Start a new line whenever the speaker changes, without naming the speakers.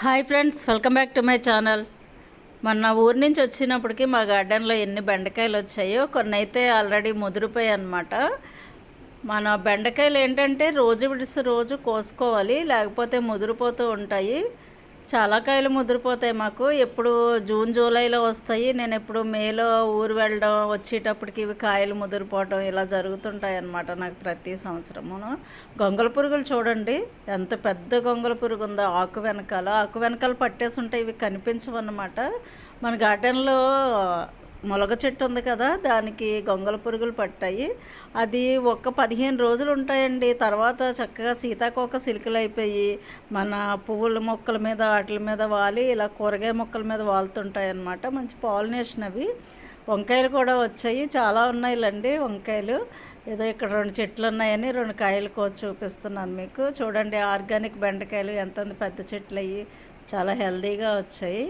Hi friends welcome back to my channel. మొన్న ఊరి నుంచి వచ్చినప్పటికి మా గార్డెన్లో ఎన్ని బెండకాయలు వచ్చాయో కొన్ని అయితే ఆల్రెడీ ముదిరిపోయాయి అనమాట మన బెండకాయలు ఏంటంటే రోజు విడిసి రోజు కోసుకోవాలి లేకపోతే ముదిరిపోతూ ఉంటాయి. చాలా కాయలు ముదిరిపోతాయి మాకు. ఎప్పుడు జూన్ జూలైలో వస్తాయి. నేను ఎప్పుడు మేలో ఊరు వెళ్ళడం వచ్చేటప్పటికి ఇవి కాయలు ముదిరిపోవడం ఇలా జరుగుతుంటాయి అన్నమాట నాకు ప్రతి సంవత్సరమును గొంగళ పురుగులు చూడండి. ఎంత పెద్ద గొంగళ పురుగు ఉందో ఆకు వెనకాల. ఆకు వెనకాల పట్టేసి ఉంటాయి ఇవి కనిపించవన్నమాట. మన గార్డెన్లో మొలగ చెట్టు ఉంది కదా దానికి గొంగళ పురుగులు పట్టాయి. అది ఒక పదిహేను రోజులు ఉంటాయండి. తర్వాత చక్కగా సీతాకోక సిలుకలు అయిపోయి మన పువ్వుల మొక్కల మీద వాటి మీద వాలి ఇలా కూరగాయ మొక్కల మీద వాలుతుంటాయి అన్నమాట మంచి పాలినేషన్ అవి. వంకాయలు కూడా వచ్చాయి. చాలా ఉన్నాయిలండి వంకాయలు. ఏదో ఇక్కడ రెండు చెట్లు ఉన్నాయని రెండు కాయలు కోసి చూపిస్తున్నాను మీకు. చూడండి ఆర్గానిక్ బెండకాయలు ఎంత పెద్ద చెట్లు అయ్యి చాలా హెల్దీగా వచ్చాయి.